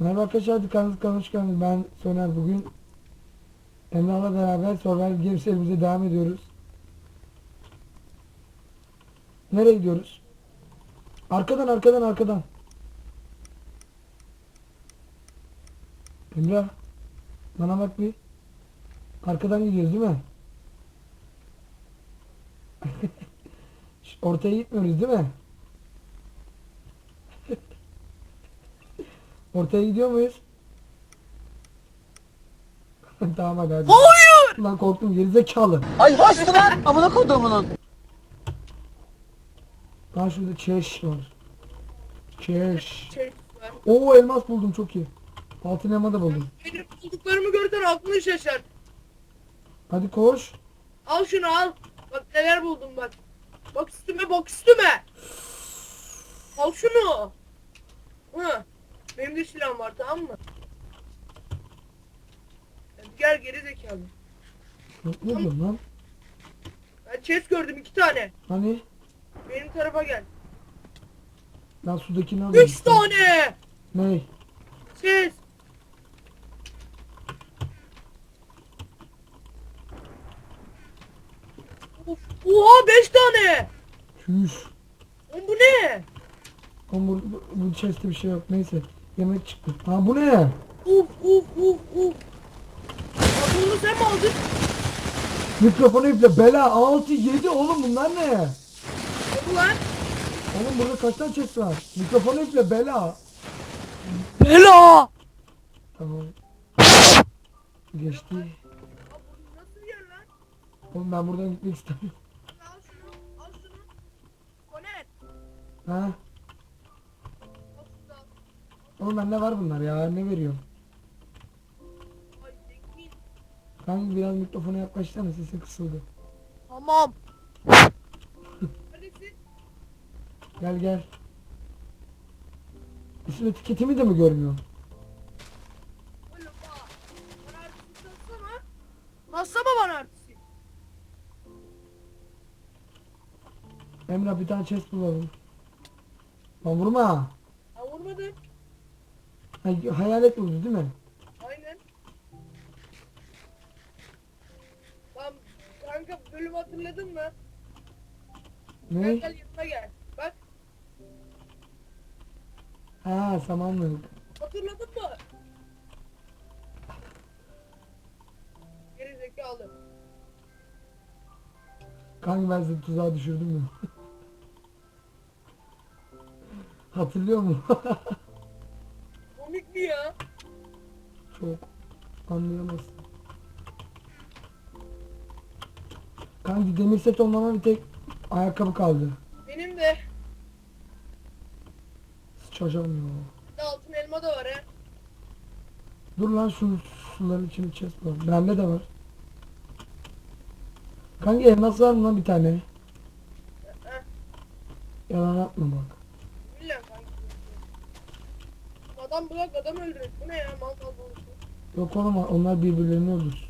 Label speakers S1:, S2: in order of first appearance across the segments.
S1: Merhaba arkadaşlar, dükkanınız geldiniz. Ben Soner bugün Emrah'la beraber Survival Game serimize devam ediyoruz. Nereye gidiyoruz? Arkadan arkadan arkadan. Emrah bana bak bir. Arkadan gidiyoruz değil mi? Ortaya gitmiyoruz değil mi? Ortaya gidiyor muyuz? tamam hadi hadi.
S2: Hayır!
S1: Lan korktum gerizekalı.
S2: Ay hoştu lan amına kodumunun.
S1: Lan şurada çeş var. Çeş.
S3: Şey var.
S1: Oo elmas buldum çok iyi. Altın elma da buldum.
S3: Benim bulduklarımı görsen aklın şaşar.
S1: Hadi koş.
S3: Al şunu al. Bak neler buldum bak. Bak üstüme bak üstüme. Al şunu. Hı. Benim de silahım var tamam mı? Hadi gel geri zekalı.
S1: Ne diyorsun lan?
S3: Ben chest gördüm iki tane.
S1: Hani?
S3: Benim tarafa gel.
S1: Ben sudakini alayım.
S3: Üç tane.
S1: Ney?
S3: Chest. Of, Oha beş tane.
S1: Çüş.
S3: Oğlum bu ne?
S1: Ama bu, bu, bu chest'te bir şey yok. Neyse. Yemek çıktı. Ha bu ne?
S3: Uf uf uf uf. Bunu sen mi aldın?
S1: Mikrofonu iple bela 6 7 oğlum bunlar ne?
S3: Ne bu lan?
S1: Oğlum burada kaç tane chest var? Mikrofonu iple bela.
S2: Bela!
S1: Tamam. Geçti.
S3: Nasıl bir yer lan?
S1: Oğlum ben buradan gitmek istemiyorum.
S3: Al şunu, al şunu. Konet.
S1: Ha? Oğlum bende var bunlar ya. Ne veriyor? Kanka biraz mikrofona yaklaşsana sesin kısıldı.
S2: Tamam.
S1: Gel gel. İsim etiketimi de mi görmüyor?
S3: Satsana bana artistik.
S1: Emrah bir tane chest bulalım. Lan vurma.
S3: Ha vurmadın.
S1: Hay, hayalet vurdu değil mi?
S3: Aynen. Lan kanka bölüm hatırladın mı? Gel
S1: Ne?
S3: gel yanıma gel. Bak
S1: Ha samanlık.
S3: hatırladın mı? Geri zekalı.
S1: Kanka ben seni tuzağa düşürdüm mü? Hatırlıyor mu? Çok anlayamazsın. Kanka demir set olmama bir tek ayakkabı kaldı.
S3: Benim de.
S1: Sıçacağım ya.
S3: Bir de altın elma da var he.
S1: Dur lan şu suların içine chest var. Bende de var. Kanka elmas var mı lan bir tane? Yalan atma bak.
S3: Bilmiyorum kanka. Adam bırak adam öldürür. Bu ne ya mal mal konuşuyor.
S1: Yok oğlum onlar birbirlerini öldürsün.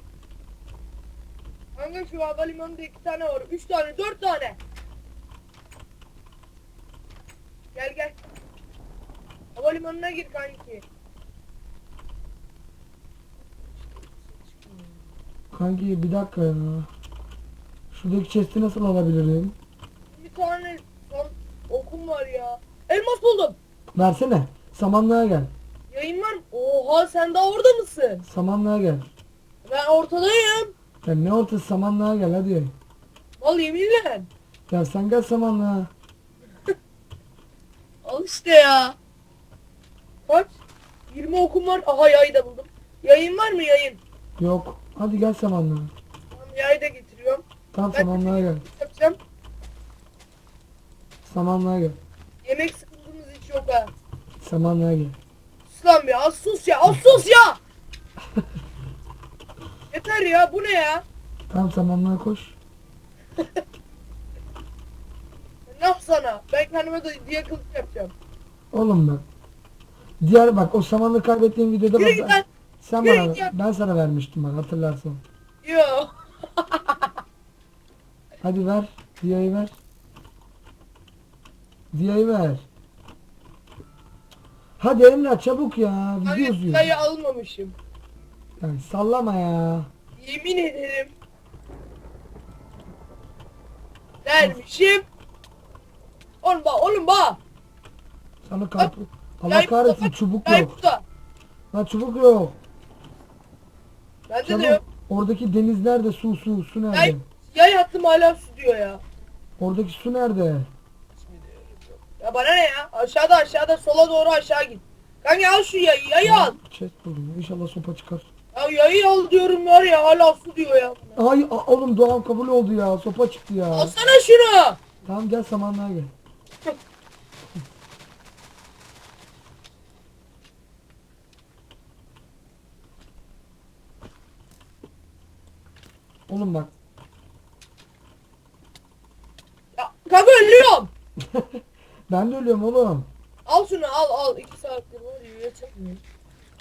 S3: Kanka şu havalimanında iki tane var. Üç tane, dört tane. Gel gel. Havalimanına gir kanki.
S1: Kanki bir dakika ya. Şuradaki chest'i nasıl alabilirim?
S3: Bir tane son okum var ya. Elmas buldum.
S1: Versene. Samanlığa gel.
S3: Yayın var mı? Oha sen daha orada mısın?
S1: Samanlığa gel.
S3: Ben ortadayım.
S1: Ya ne ortası samanlığa gel hadi.
S3: Al yeminle.
S1: Ya sen gel samanlığa.
S3: Al işte ya. Kaç? 20 okum var. Aha yayı da buldum. Yayın var mı yayın?
S1: Yok. Hadi gel samanlığa.
S3: Tamam yayı da getiriyorum.
S1: Tam
S3: Ben-
S1: samanlığa gel.
S3: Yapacağım.
S1: Samanlığa gel.
S3: Yemek sıkıntımız hiç yok ha.
S1: Samanlığa gel.
S3: Sus lan ya. Az sus ya. Az sus ya. Yeter ya. Bu ne ya?
S1: Tam samanlığa koş.
S3: Ne yapsana? Ben kendime de diye kılıç yapacağım.
S1: Oğlum bak. Diğer bak o samanlığı kaybettiğim videoda
S3: Yürü
S1: bak.
S3: git lan.
S1: Sen
S3: Yürü
S1: bana
S3: git ya.
S1: ben sana vermiştim bak hatırlarsan.
S3: Yo.
S1: Hadi ver. Diya'yı ver. Diya'yı ver. Hadi Emrah çabuk ya. Video
S3: Kanka
S1: uzuyor.
S3: sayı almamışım.
S1: Yani sallama ya.
S3: Yemin ederim. Dermişim. Oğlum bak oğlum bak.
S1: Sana karpuz. Allah
S3: Yay
S1: kahretsin
S3: burada,
S1: çubuk
S3: Yay
S1: yok.
S3: burada.
S1: Lan çubuk yok.
S3: Bende
S1: Çabuk.
S3: de yok.
S1: Oradaki deniz nerede? Su su su nerede?
S3: Yay, yay attım hala su diyor ya.
S1: Oradaki su nerede?
S3: Ya bana ne ya? Aşağıda aşağıda sola doğru aşağı git. Kanka al şu yayı yayı al.
S1: Chest buldum. İnşallah sopa çıkar.
S3: Ya yayı al diyorum var ya hala su diyor ya.
S1: Ay a- oğlum doğam kabul oldu ya. Sopa çıktı ya.
S3: Alsana şunu.
S1: Tamam gel samanlığa gel. Oğlum bak.
S3: Ya kanka ölüyorum.
S1: Ben de ölüyorum oğlum.
S3: Al şunu al al. İki saattir var ya.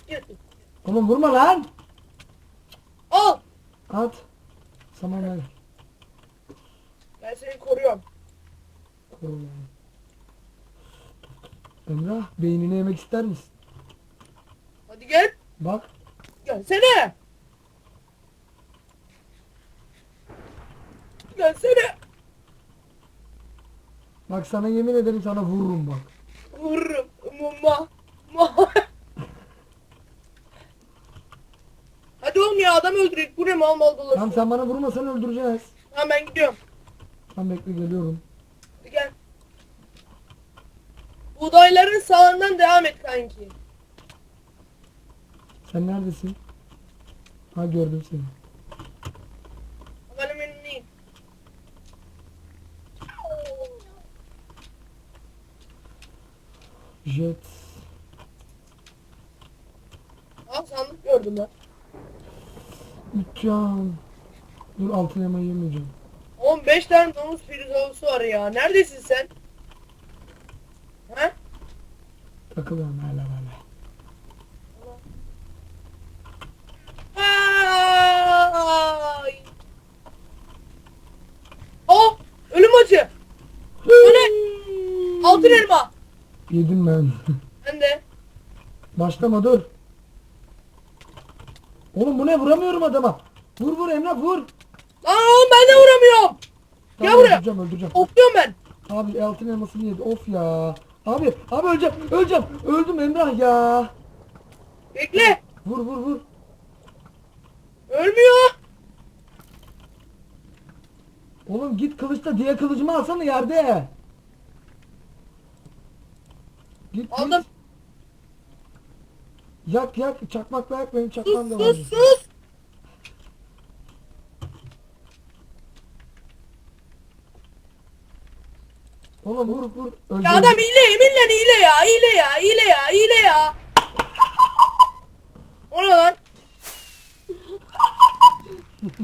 S3: Getir.
S1: Oğlum vurma lan.
S3: Al.
S1: At. Samanlığa gel.
S3: Ben seni koruyorum.
S1: Koru. Emrah beynini yemek ister misin?
S3: Hadi gel.
S1: Bak.
S3: Gelsene. Gelsene.
S1: Bak sana yemin ederim sana vururum bak.
S3: Vururum. Ma. Ma. Hadi oğlum ya adam öldürek. Bu ne mal mal dolaşıyor.
S1: Tamam sen bana vurmasan öldüreceğiz.
S3: Tamam ben gidiyorum.
S1: Tamam bekle geliyorum.
S3: Gel. Buğdayların sağından devam et kanki.
S1: Sen neredesin? Ha gördüm seni.
S3: Benim önündeyim.
S1: Jet.
S3: Aa sandık gördüm ben.
S1: Üç can. Dur altın elma yemeyeceğim.
S3: 15 tane domuz pirzosu var ya. Neredesin sen? He?
S1: Takılıyorum hala hala.
S3: Ay. Oh! Ölüm acı. Ne? Altın elma.
S1: Yedim ben.
S3: Ben de.
S1: Başlama dur. Oğlum bu ne vuramıyorum adama. Vur vur Emrah vur.
S3: Lan oğlum ben de vuramıyorum. Gel buraya.
S1: Öldüreceğim öldüreceğim.
S3: Okluyorum ben.
S1: Abi altın elmasını yedi. Of ya. Abi abi öleceğim öleceğim. Öldüm Emrah ya.
S3: Bekle.
S1: Vur vur vur.
S3: Ölmüyor.
S1: Oğlum git kılıçla diye kılıcımı alsana yerde. Git
S3: Aldım.
S1: git. Yak yak çakmakla yak benim çakmağım
S3: Sus
S1: da var.
S3: sus sus.
S1: Oğlum vur vur.
S3: Ya
S1: Öldüm.
S3: adam hile yeminle hile ya hile ya hile ya hile ya. O ne lan?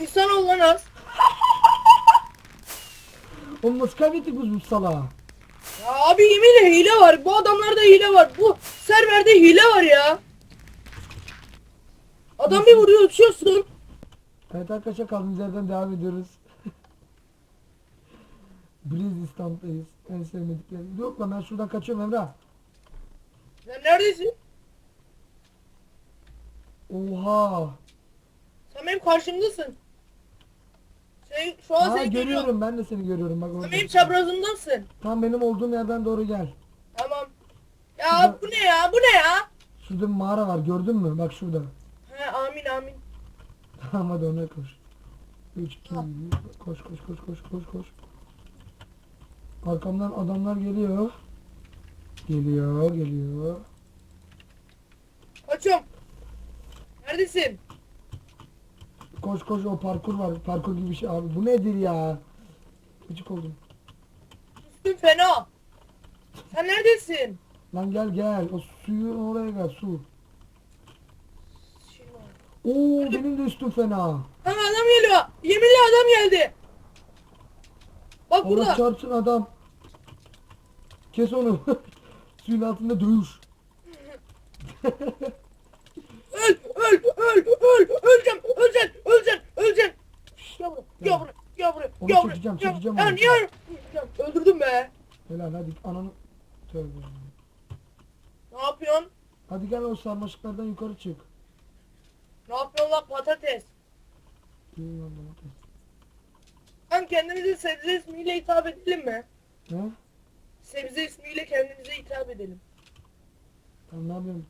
S3: İnsan ol lan az.
S1: Oğlum nasıl kaybettik biz bu salağı?
S3: Abi yeminle hile var. Bu adamlarda hile var. Bu serverde hile var ya. Adam bir vuruyor uçuyorsun.
S1: Evet arkadaşlar kaldığımız yerden devam ediyoruz. Breeze İstanbul'dayız. En sevmediklerim. Yok lan ben şuradan kaçıyorum Emrah.
S3: Sen neredesin?
S1: Oha.
S3: Sen benim karşımdasın. Şu an
S1: Aa
S3: seni görüyorum.
S1: görüyorum ben de seni görüyorum bak orada.
S3: benim çaprazımdasın.
S1: Tam benim olduğum yerden doğru gel.
S3: Tamam. Ya bu ne ya? Bu ne ya?
S1: Şurada bir mağara var gördün mü? Bak şurada.
S3: He amin amin.
S1: Tamam hadi ona koş. 3 2 koş koş koş koş koş koş. Arkamdan adamlar geliyor. Geliyor, geliyor.
S3: Koçum. Neredesin?
S1: Koş koş o parkur var. Parkur gibi bir şey abi. Bu nedir ya? Gıcık oldum.
S3: Üstün fena. Sen neredesin?
S1: Lan gel gel. O suyun oraya gel su. Oo benim de üstüm fena.
S3: Ha adam geliyor. Yeminle adam geldi. Bak
S1: Allah
S3: burada.
S1: çarpsın adam. Kes onu. Suyun altında dövüş.
S3: Öl, öl, öl, öl, öleceğim, öleceksin, öleceksin. Şş, Gel buraya, gel buraya, gel buraya,
S1: Onu
S3: gel buraya.
S1: çekeceğim,
S3: gel-
S1: çekeceğim
S3: Ya
S1: onu.
S3: niye? Öldürdüm be.
S1: Helal hadi ananı. Tövbe.
S3: Ne yapıyorsun?
S1: Hadi gel o sarmaşıklardan yukarı çık.
S3: Ne yapıyorsun lan patates?
S1: İyi lan.
S3: Lan kendimize sebze ismiyle hitap edelim mi?
S1: Ne?
S3: Sebze ismiyle kendimize hitap edelim.
S1: Tamam ne yapıyorsun?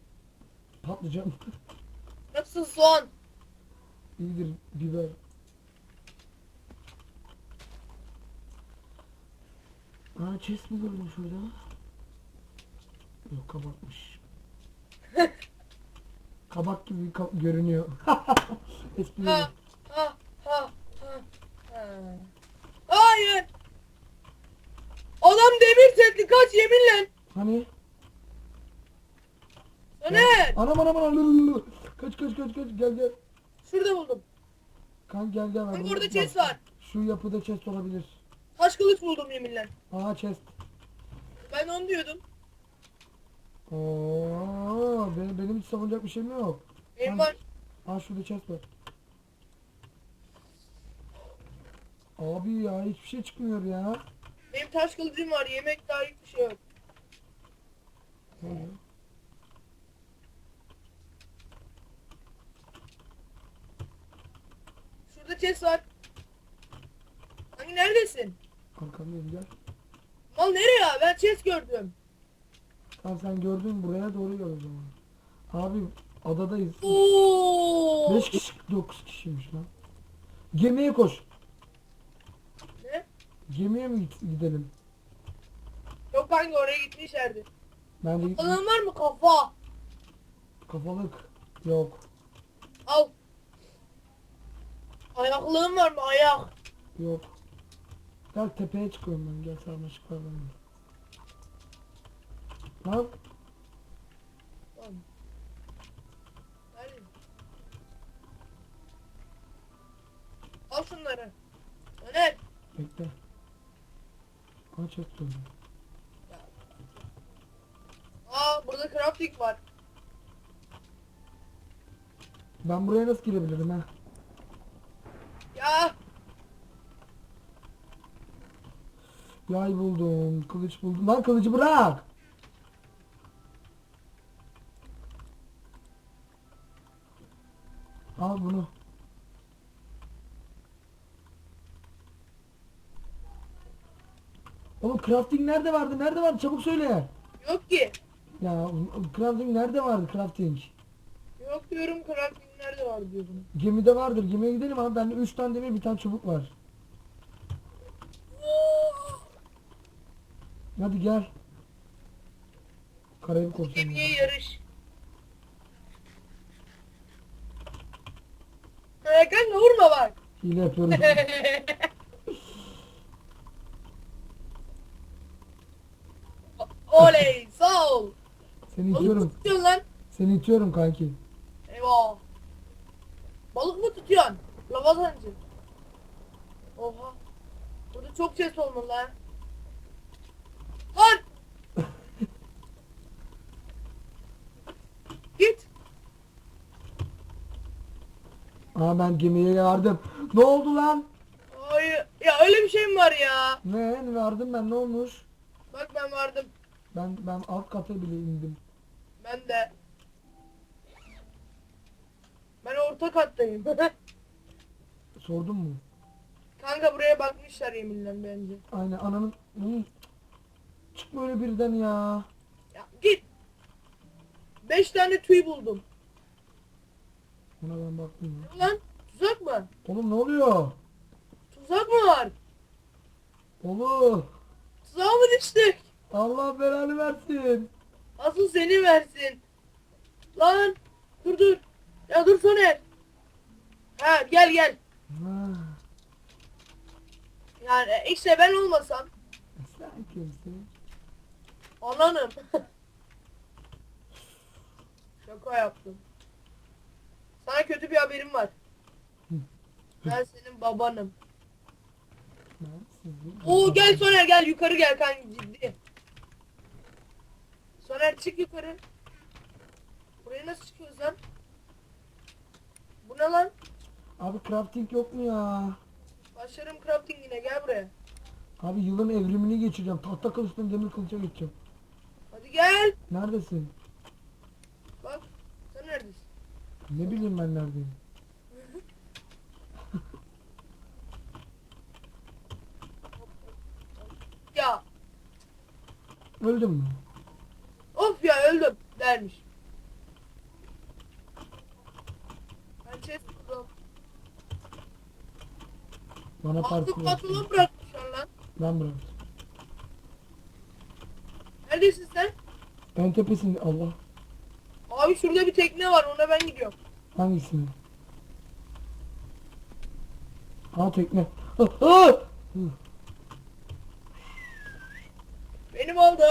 S1: Patlıcan.
S3: Nasıl soğan?
S1: İyidir biber. Aa chest mi gördüm şurada? Yok kabakmış. Kabak gibi ka- görünüyor. Espri.
S3: Ha ha ha ha. ha. Hayır. Adam demir setli kaç yeminle.
S1: Hani?
S3: Soner.
S1: Anam anam anam. Kaç kaç kaç kaç gel gel.
S3: Şurada buldum.
S1: Kan gel gel. Bak, bak.
S3: chest var.
S1: Şu yapıda chest olabilir.
S3: Taş kılıç buldum yeminle.
S1: Aha chest.
S3: Ben onu diyordum.
S1: Oo, benim, benim hiç savunacak bir şeyim yok.
S3: Benim
S1: Lan-
S3: var.
S1: Aa şurada chest var. Abi ya hiçbir şey çıkmıyor ya.
S3: Benim taş kılıcım var. Yemek daha hiçbir şey yok.
S1: Ne
S3: Şurada chest var. Hani neredesin?
S1: Arkamdayım gel.
S3: Mal nereye ya? Ben chest gördüm.
S1: Tamam sen gördün buraya doğru gel o zaman. Abi adadayız.
S3: Oo.
S1: 5 kişi 9 kişiymiş lan. Gemiye koş.
S3: Ne?
S1: Gemiye mi git- gidelim?
S3: Yok kanka oraya gitmişlerdi.
S1: Ben de
S3: Kalan var mı kafa?
S1: kafalık yok.
S3: Al. Ayaklığın var mı ayak?
S1: Yok. Gel tepeye çıkıyorum ben. Gel sarmaşıklardan. gel. Lan
S3: Tamam. Nerede? Al şunları. Öner.
S1: bekle. Aç et dur.
S3: Aa burada crafting var.
S1: Ben buraya nasıl girebilirim ha?
S3: Ya
S1: Yay buldum, kılıç buldum. Lan kılıcı bırak. Al bunu. Oğlum crafting nerede vardı? Nerede vardı? Çabuk söyle.
S3: yok ki.
S1: Ya crafting nerede vardı crafting?
S3: Yok diyorum crafting nerede var diyorum.
S1: Gemide vardır. Gemiye gidelim abi. Bende 3 tane demir bir tane çubuk var. Hadi gel. Karayip korsanı.
S3: Gemiye yarış. Kanka vurma bak.
S1: Hile yapıyorum.
S3: Oley sağ ol.
S1: Seni
S3: Balık mı
S1: itiyorum.
S3: tutuyorsun lan?
S1: Seni itiyorum kanki.
S3: Eyvah. Balık mı tutuyorsun? Lavazancı. Oha. Burada çok ses olmalı. Lan! Git.
S1: Aa ben gemiye yardım. Ne oldu lan?
S3: Hayır. Ya öyle bir şey mi var ya?
S1: Ne? Vardım ben ne olmuş?
S3: Bak ben vardım.
S1: Ben ben alt kata bile indim.
S3: Ben de. Ben orta kattayım.
S1: Sordun mu?
S3: Kanka buraya bakmışlar yeminle bence.
S1: Aynen ananın... Hı. Çık böyle birden ya.
S3: Ya git. Beş tane tüy buldum.
S1: Ona ben baktım ya.
S3: Lan tuzak mı?
S1: Oğlum ne oluyor?
S3: Tuzak mı var?
S1: Oğlum.
S3: Tuzağa mı düştük?
S1: Allah belanı versin.
S3: Asıl seni versin. Lan dur dur. Ya dur Soner. Ha gel gel.
S1: Ha.
S3: Yani işte ben olmasam
S1: Sen kimsin?
S3: ananım. Şaka yaptım. Sana kötü bir haberim var. Ben senin babanım. Oo gel Soner gel yukarı gel kanka ciddi. Soner çık yukarı. Buraya nasıl çıkıyoruz lan? Bu ne lan?
S1: Abi crafting yok mu ya?
S3: Başlarım crafting'ine gel buraya.
S1: Abi yılın evrimini geçireceğim. Tahta kılıçtan demir kılıca geçeceğim.
S3: Hadi gel.
S1: Neredesin? Ne bileyim ben neredeyim.
S3: Ya
S1: Öldüm mü?
S3: of ya öldüm dermiş. Ben chest buldum.
S1: Bana parkur yaptı.
S3: pantolon bırakmışlar lan.
S1: Ben bıraktım.
S3: Neredesin sen?
S1: En tepesinde Allah.
S3: Abi şurada bir tekne var ona ben gidiyorum.
S1: Hangisini? Ha tekne. Ah, ah! Hı.
S3: Benim oldu.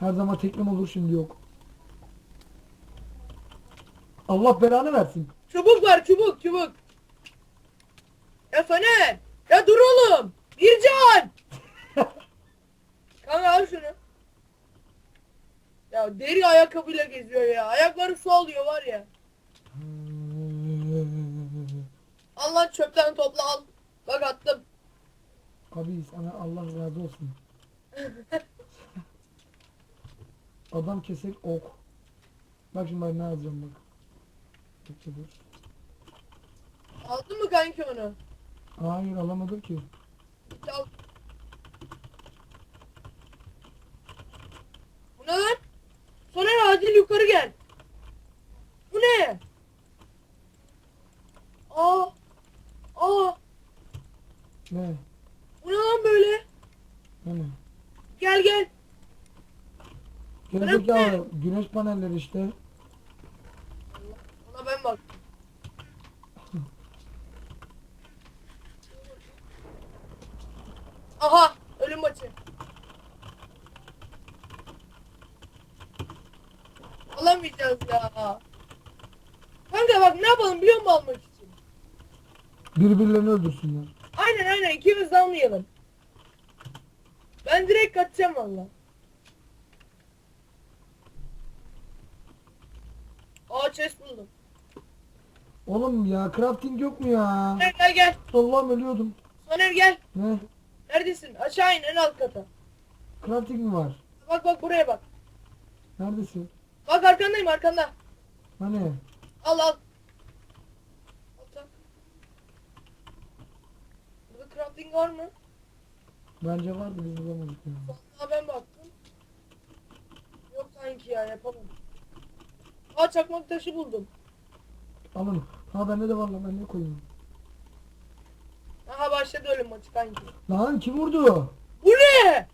S1: Her zaman teknem olur şimdi yok. Allah belanı versin.
S3: Çubuk var çubuk çubuk. Ya Soner. Ya dur oğlum. Bircan. Kanka al şunu. Ya deri ayakkabıyla geziyor ya. Ayakları su alıyor var ya. Al lan çöpten topla al. Bak attım.
S1: Abi sana Allah razı olsun. Adam kesek ok. Bak şimdi ben ne yazacağım bak. Bekle dur.
S3: Aldın mı kanki onu?
S1: Hayır alamadım ki.
S3: Al. Bu ne lan? Soner acil yukarı gel. Bu ne? Aa. Aa.
S1: Ne?
S3: Bu ne lan böyle?
S1: Ne?
S3: Gel gel.
S1: Gerizekalı güneş panelleri işte.
S3: Ona ben bak. Aha ölüm maçı. Alamayacağız ya. Kanka bak ne yapalım biliyor musun almak için?
S1: Birbirlerini öldürsünler.
S3: Aynen aynen ikimiz de almayalım. Ben direkt kaçacağım valla. Aa chest buldum.
S1: Oğlum ya crafting yok mu ya?
S3: Gel gel gel.
S1: Allah'ım ölüyordum.
S3: Soner gel.
S1: Ne?
S3: Neredesin? Aşağı in en alt kata.
S1: Crafting mi var?
S3: Bak bak buraya bak.
S1: Neredesin?
S3: Bak arkandayım arkanda.
S1: Hani?
S3: Al al. Al tak. Burada crafting var mı?
S1: Bence vardı biz bulamadık ya.
S3: Vallahi ben baktım. Yok sanki ya yapamam. Aa çakmak taşı buldum.
S1: Alın. Ha bende de var lan ben ne koyayım?
S3: Aha başladı ölüm maçı kanki.
S1: Lan kim vurdu?
S3: Bu ne?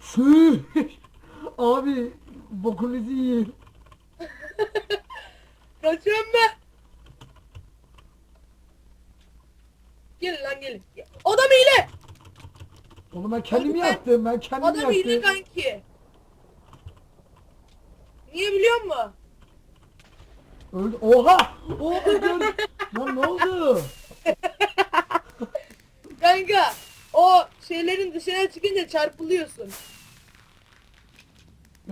S1: Şu. Abi bokunuzu yiyin.
S3: Kaçıyorum ben. Gelin lan gelin. Adam hile.
S1: Oğlum ben kendimi
S3: Oğlum ben-
S1: yaktım. Ben kendimi
S3: Adam hile
S1: yaktım.
S3: kanki. Niye biliyor musun?
S1: Öldü. Oha! Oha öldüm. Lan ne oldu?
S3: Kanka o şeylerin dışına çıkınca çarpılıyorsun.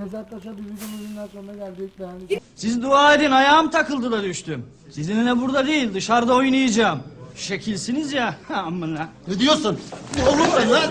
S1: Neyse arkadaşlar bir videomuzun sonuna geldik. Beğendiyseniz
S4: Siz dua edin ayağım takıldı da düştüm. Sizinle burada değil dışarıda oynayacağım. Şekilsiniz ya. Amına.
S5: Ne diyorsun? Ne olur sen lan?